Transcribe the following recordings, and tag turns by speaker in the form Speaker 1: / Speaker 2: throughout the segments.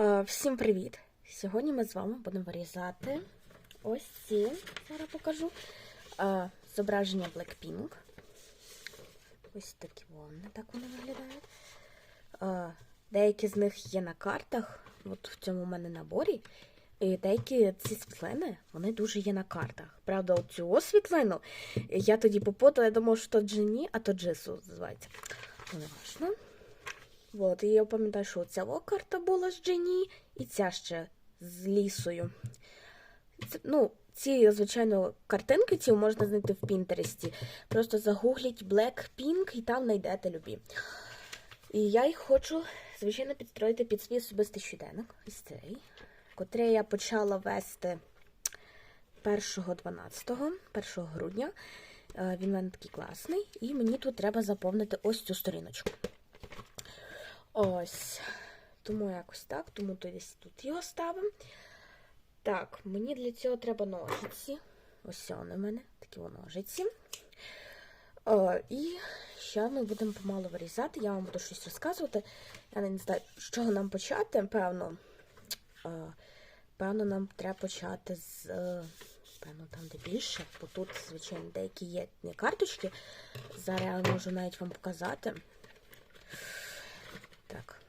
Speaker 1: Е, Всім привіт! Сьогодні ми з вами будемо вирізати ось ці, зараз покажу, е, зображення Blackpink. Ось такі вони, так вони виглядають. Е, Деякі з них є на картах, от в цьому в мене наборі. І деякі ці світлини, вони дуже є на картах. Правда, оцю світлину я тоді попутала, я думала, що то Джині, а то Джису називається. Не важно. От, і я пам'ятаю, що ця о карта була з Джені, і ця ще з лісою. Це, ну, ці, звичайно, картинки ці можна знайти в Пінтересті. Просто загугліть Blackpink і там знайдете любі. І я їх хочу, звичайно, підстроїти під свій особистий щоденник. Ось цей, котрий я почала вести 1.12, 1 грудня. Е, Він в мене такий класний. І мені тут треба заповнити ось цю сторіночку. Ось. Тому якось так, тому то десь тут його ставимо. Так, мені для цього треба ножиці. Ось вони в мене, такі ножиці. О, і ще ми будемо помалу вирізати. Я вам буду щось розказувати. Я не знаю, з чого нам почати, певно. О, певно, нам треба почати з. е, Певно, там де більше, бо тут, звичайно, деякі є карточки. Зараз я можу навіть вам показати. Так.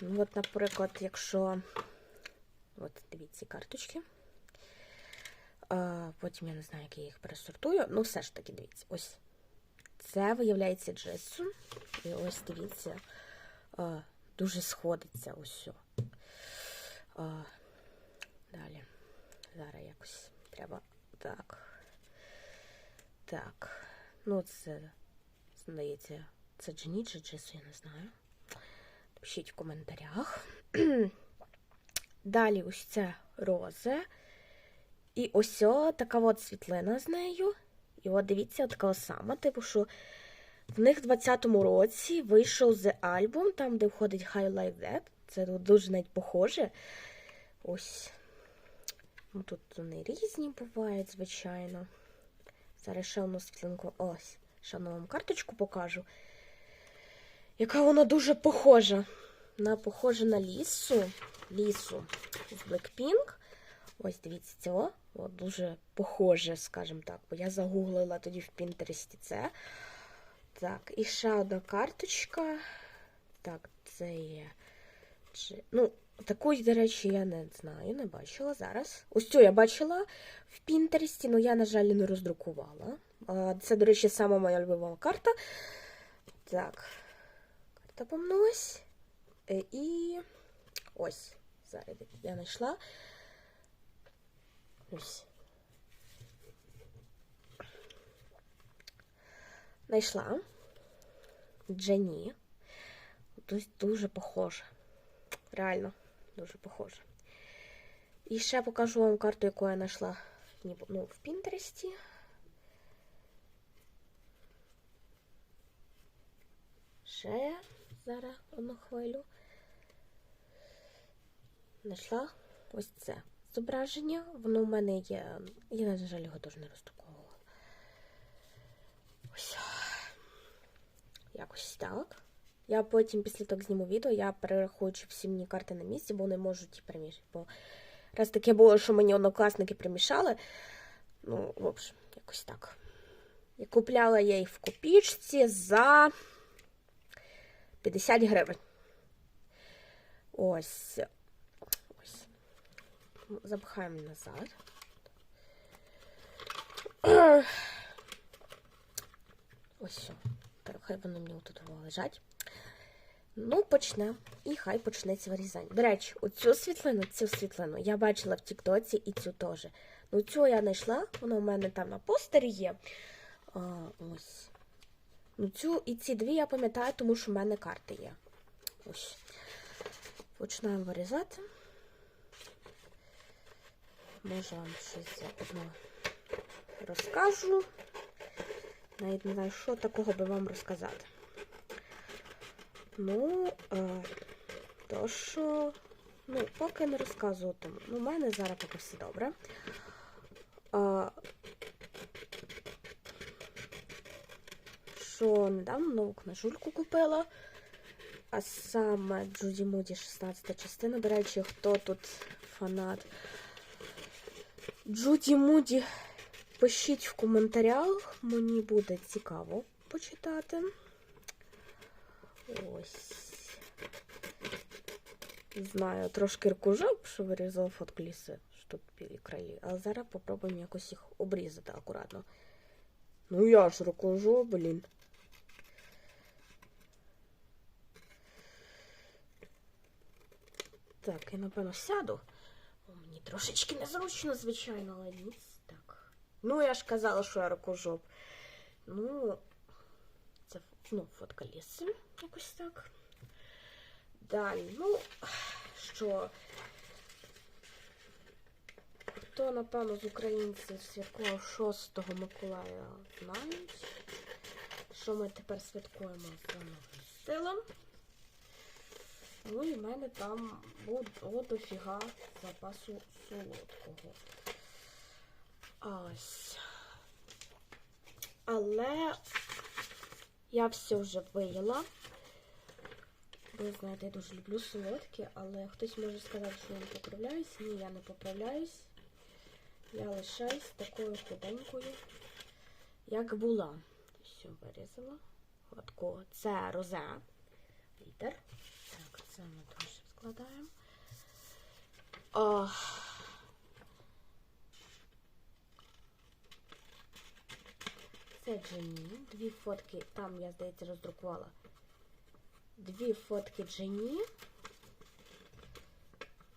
Speaker 1: Ну, от, наприклад, якщо. От, дивіться карточки. А, потім я не знаю, як я їх пересортую. Ну, все ж таки, дивіться, ось. Це виявляється джесу. І ось дивіться, а, дуже сходиться ось. А, далі. Зараз якось треба. Так. Так. Ну, це, здається, це Джені чи Джесу, я не знаю. Пишіть в коментарях. Далі ось це розе. І ось о, така от світлина з нею. І от дивіться, така сама, типу, що в них в 20-му році вийшов The Album, там, де входить High Like That. Це дуже навіть похоже. Ось. Ну, тут вони різні бувають, звичайно. Зараз ще одну світлинку. Ось. Ще одну вам карточку покажу. Яка вона дуже похожа. Вона похожа на лісу. Лісу з Blackpink. Ось дивіться цього. От дуже похоже, скажімо так. Бо я загуглила тоді в Пінтересті це. Так, і ще одна карточка. Так, це є. Чи- Ну, таку, до речі, я не знаю, не бачила зараз. Ось цю я бачила в Пінтересті, але я, на жаль, не роздрукувала. Це, до речі, сама моя любима карта. Так, карта помнулась. Е, І ось. Зараз я знайшла. Ось. Знайшла. Джені. Тобто дуже похоже. Реально, дуже похоже. І ще покажу вам карту, яку я знайшла ну, в Пінтересті. Ще зараз одну хвилю. Знайшла ось це зображення. Воно в мене є. Я, на жаль, його теж не роздруковувала. Ось. Якось так. Я потім, після того, зніму відео, я перерахую, чи всі мені карти на місці, бо не можуть перемішати. Бо раз таке було, що мені однокласники примішали. Ну, в общем, якось так. І купляла я їх в копічці за 50 гривень. Ось. Ось. Запхаємо назад. Ось все. Хай вони мені тут лежать. Ну, почнемо. І хай почнеться вирізання. До речі, оцю світлину, цю світлину я бачила в Тіктоці і цю теж. Ну, цю я знайшла, вона у мене там на постері є. А, ось. Ну, цю і ці дві я пам'ятаю, тому що в мене карти є. Ось. Починаємо вирізати. Може вам щось заодно розкажу. Навіть не знаю, що такого би вам розказати. Ну, е, то що, ну, поки не розказуватиму. Ну, у мене зараз поки все добре. Е, що недавно нову книжульку купила. А саме Джуді Муді 16 частина. До речі, хто тут фанат Джуді Муді, пишіть в коментарях, мені буде цікаво почитати. Ось. Знаю, трошки ркужок, що вирізав фотку ліси, що тут білі краї. Але зараз попробуємо якось їх обрізати акуратно. Ну я ж рукожо, блін. Так, я напевно сяду. Мені трошечки незручно, звичайно, але ні. Так. Ну, я ж казала, що я рукожоп. Ну, це ну, фотка ліси, якось так. Далі, ну, що. Хто, напевно, з українців святкував 6 Миколая, знають, що ми тепер святкуємо за новим стилем. Ну і в мене там було дофіга запасу солодкого. Ось. Але я все вже виїла. Ви знаєте, я дуже люблю солодкі, але хтось може сказати, що я не поправляюсь. Ні, я не поправляюсь. Я лишаюсь такою худенькою, як була. Все, вирізала. Це розе. Літер. Ми теж складаємо. О. Це Джені. Дві фотки. Там, я, здається, роздрукувала. Дві фотки Джені.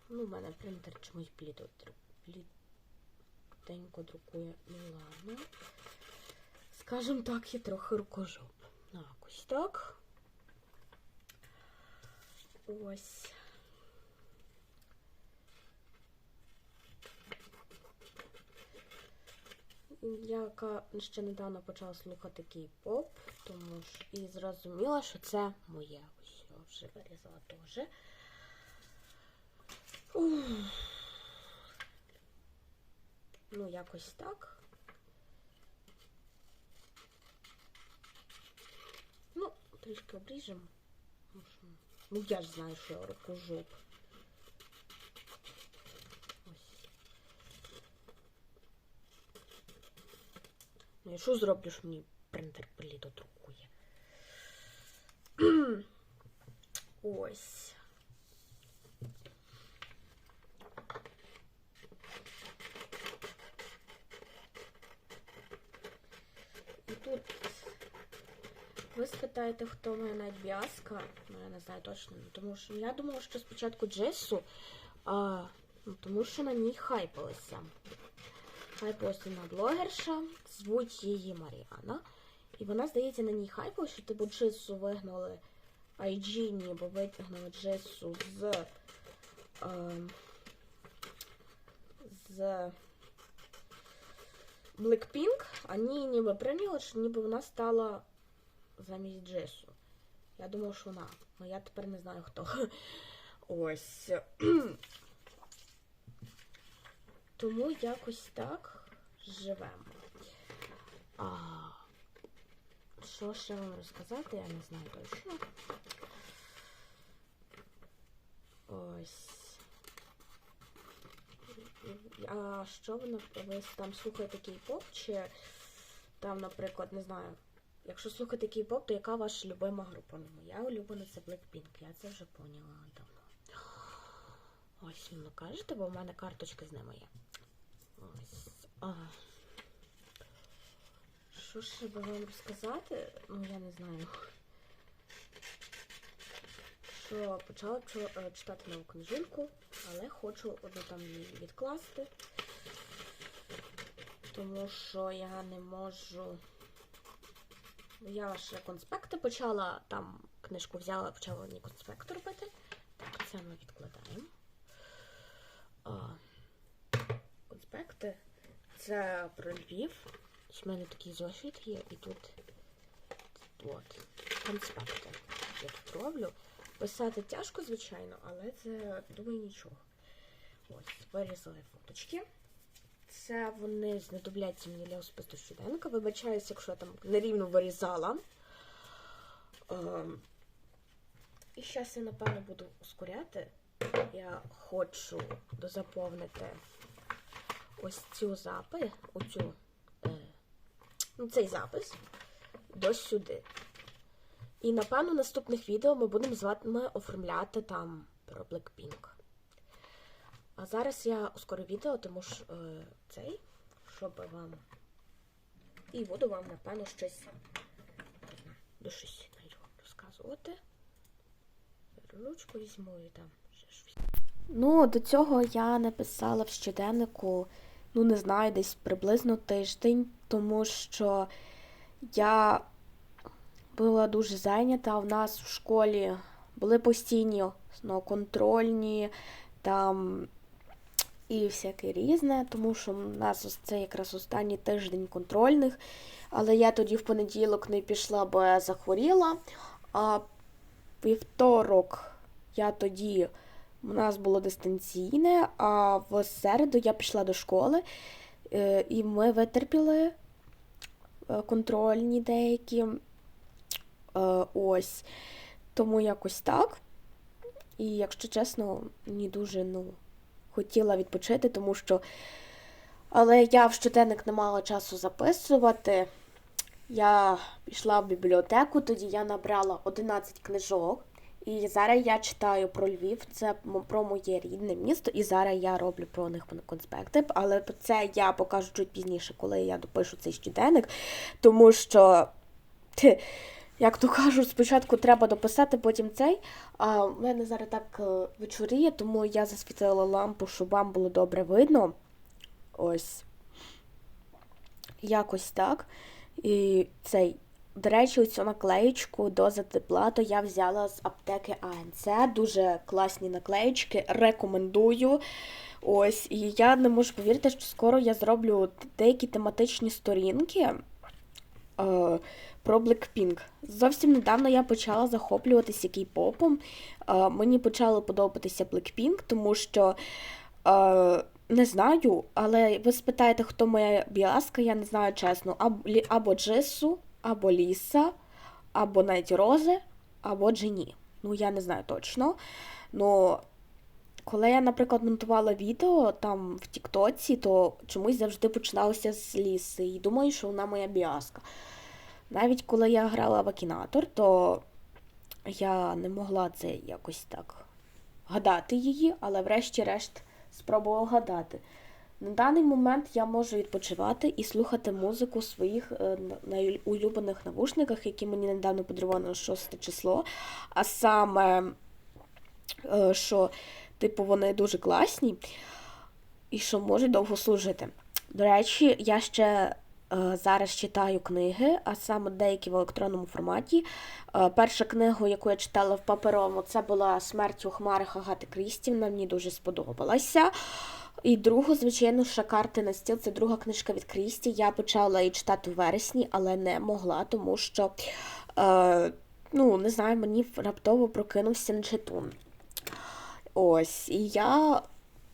Speaker 1: Ну, в мене принтер чомусь пліто плітенько друкує. Ну ладно. Скажем так, я трохи рукожоп. Так, ось так. Ось. Яка ще недавно почала слухати кей-поп, тому ж і зрозуміла, що це моє. Ось я вже вирізала теж. Ну, якось так. Ну, трішки обріжемо. Ну, що- Ну, я ж знаю, що я рукожоп. Ось. Ну, я що зроблю, що мені принтер пліто друкує? Ось. Ви спитаєте, хто моя найб'язка? Ну, я не знаю точно. ну, Тому що я думала, що спочатку Джесу, а, ну, тому що на ній хайпалися. Хайпалася одна блогерша, звуть її Маріана. І вона, здається, на ній хайпала, що типу Джесу вигнали IG, ніби витягнули Джесу з. А, з Blackpink, вони ніби прийняли, що ніби вона стала замість Джесу. Я думала, що вона. але я тепер не знаю хто. Ось. Тому якось так живемо. А, що ще вам розказати, я не знаю точно. Ось. А що нап- ви там слухаєте кей-поп, чи там, наприклад, не знаю, якщо слухаєте кей-поп, то яка ваша любима група? Ну, моя улюблена це Blackpink, я це вже поняла давно. Ось ви кажете, бо в мене карточка з ними є. Ось. А. Що ще би вам розказати? Ну, я не знаю. Що почала е, читати нову книжинку, але хочу одну там відкласти. Тому що я не можу. Я ще конспекти почала, там книжку взяла, почала мені конспекти робити. Так, це ми відкладаємо. Конспекти. Це про Львів. В мене такий зошит є, і тут от, конспекти. Я тут роблю. Писати тяжко, звичайно, але це, думаю, нічого. Ось, вирізали фоточки. Це вони знадобляться мені для особисто щоденника. Вибачаюся, якщо я там нерівно вирізала. Ем, І зараз я, напевно, буду ускоряти. Я хочу дозаповнити ось цю запис, оцю, е, ну, цей запис до сюди. І, напевно, в наступних відео ми будемо з вами оформляти там про Blackpink. А зараз я ускорю відео, тому що е, цей, щоб вам. І буду вам, напевно, щось до щось розказувати. Ручку візьму і там ще щось. Ну, до цього я написала в щоденнику, ну, не знаю, десь приблизно тиждень, тому що я була дуже зайнята. У нас в школі були постійні ну, контрольні там і всяке різне, тому що у нас це якраз останній тиждень контрольних. Але я тоді в понеділок не пішла, бо я захворіла. А вівторок я тоді у нас було дистанційне, а в середу я пішла до школи, е, і ми витерпіли е, контрольні деякі. Е, Ось. Тому якось так. І, якщо чесно, мені дуже ну, хотіла відпочити, тому що. Але я в щоденник не мала часу записувати. Я пішла в бібліотеку, тоді я набрала 11 книжок. І зараз я читаю про Львів, це про моє рідне місто, і зараз я роблю про них конспекти. Але це я покажу чуть пізніше, коли я допишу цей щоденник, тому що. Як то кажуть, спочатку треба дописати, потім цей. А в мене зараз так е, вечоріє, тому я засвітила лампу, щоб вам було добре видно. Ось. Якось так. І цей. До речі, цю наклеєчку доза тепла, то я взяла з аптеки АНЦ. Дуже класні наклеєчки. Рекомендую. Ось, і я не можу повірити, що скоро я зроблю деякі тематичні сторінки про Blackpink. Зовсім недавно я почала захоплюватися кей-попом. Е, мені почало подобатися Blackpink, тому що. Е, не знаю, але ви спитаєте, хто моя біаска, я не знаю чесно. Або, Джису, або Ліса, або навіть Рози, або Джені. Ну, я не знаю точно. Ну, коли я, наприклад, монтувала відео там в Тіктоці, то чомусь завжди починалося з Ліси. І думаю, що вона моя біаска. Навіть коли я грала в Акінатор, то я не могла це якось так гадати її, але врешті-решт спробувала гадати. На даний момент я можу відпочивати і слухати музику в своїх е, найулюблених навушниках, які мені недавно подарували на 6 число. А саме, е, що, типу, вони дуже класні і що можуть довго служити. До речі, я ще е, зараз читаю книги, а саме деякі в електронному форматі. Е, перша книга, яку я читала в паперовому, це була Смерть у хмарах Агати Крісті. Вона мені дуже сподобалася. І другу, звичайно, ще карти на стіл. Це друга книжка від Крісті. Я почала її читати у вересні, але не могла, тому що, е, ну, не знаю, мені раптово прокинувся нечитун. Ось, і я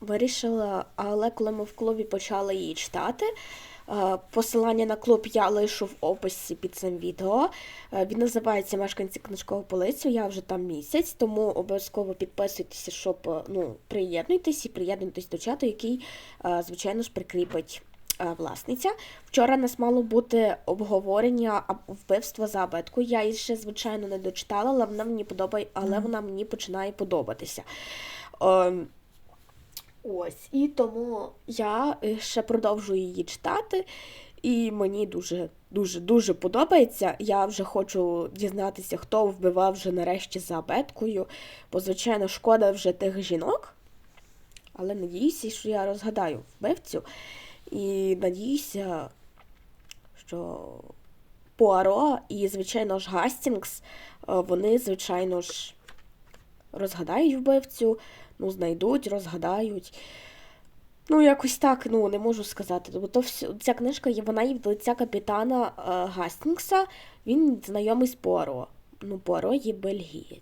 Speaker 1: вирішила, але коли ми в клубі почали її читати, е, посилання на клуб я лишу в описі під цим відео. Е, Він називається Мешканці книжкового полицю. Я вже там місяць, тому обов'язково підписуйтеся, щоб е, ну, приєднуйтесь і приєднуйтесь до чату, який, звичайно ж, прикріпить власниця. Вчора нас мало бути обговорення вбивства за абетку. Я її ще, звичайно, не дочитала, але вона мені подобає, але вона мені починає подобатися. Ем, Ось, і тому я е, ще продовжую її читати, і мені дуже, дуже, дуже подобається. Я вже хочу дізнатися, хто вбивав вже нарешті за абеткою, бо, звичайно, шкода вже тих жінок. Але надіюся, що я розгадаю вбивцю. І надіюся, що Пуаро і, звичайно ж, Гастінгс, е, вони, звичайно ж, розгадають вбивцю, ну, знайдуть, розгадають. Ну, якось так, ну, не можу сказати. Бо то всю, ця книжка є, вона є від лиця капітана е, Гастінгса, він знайомий з Пуаро. Ну, Пуаро є бельгієць.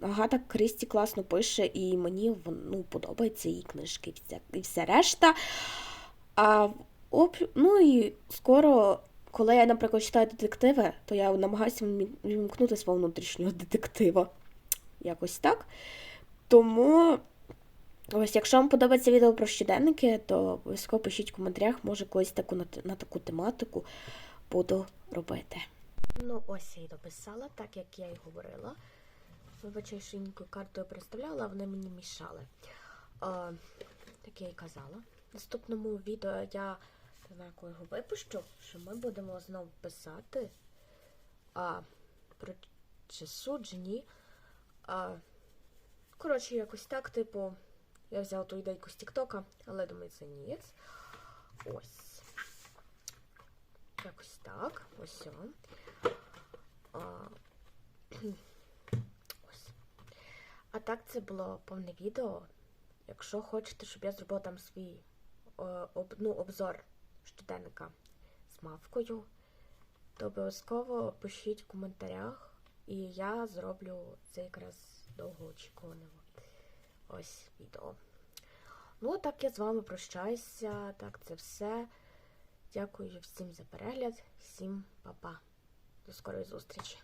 Speaker 1: Агата Крісті класно пише, і мені ну, подобаються її книжки і вся, і все решта. А, об, ну і скоро, коли я, наприклад, читаю детективи, то я намагаюся вмі- свого внутрішнього детектива. Якось так. Тому, ось, якщо вам подобається відео про щоденники, то обов'язково пишіть в коментарях, може колись таку на, на таку тематику буду робити. Ну, ось я і дописала, так як я і говорила. Вибачай, що інкою картою представляла, а вони мені мішали. А, так я і казала. В наступному відео я не знаю, коли його випущу, що ми будемо знову писати а, про чи суджені. А, коротше, якось так, типу, я взяла ту ідейку з Тіктока, але думаю, це ні. Ось. Якось так. Ось. А, ось. А так це було повне відео. Якщо хочете, щоб я зробила там свій е, об, ну, обзор щоденника з мавкою, то обов'язково пишіть в коментарях, і я зроблю це якраз довгоочікуваного ось відео. Ну, так я з вами прощаюся. Так, це все. Дякую всім за перегляд, всім па-па. До скорої зустрічі!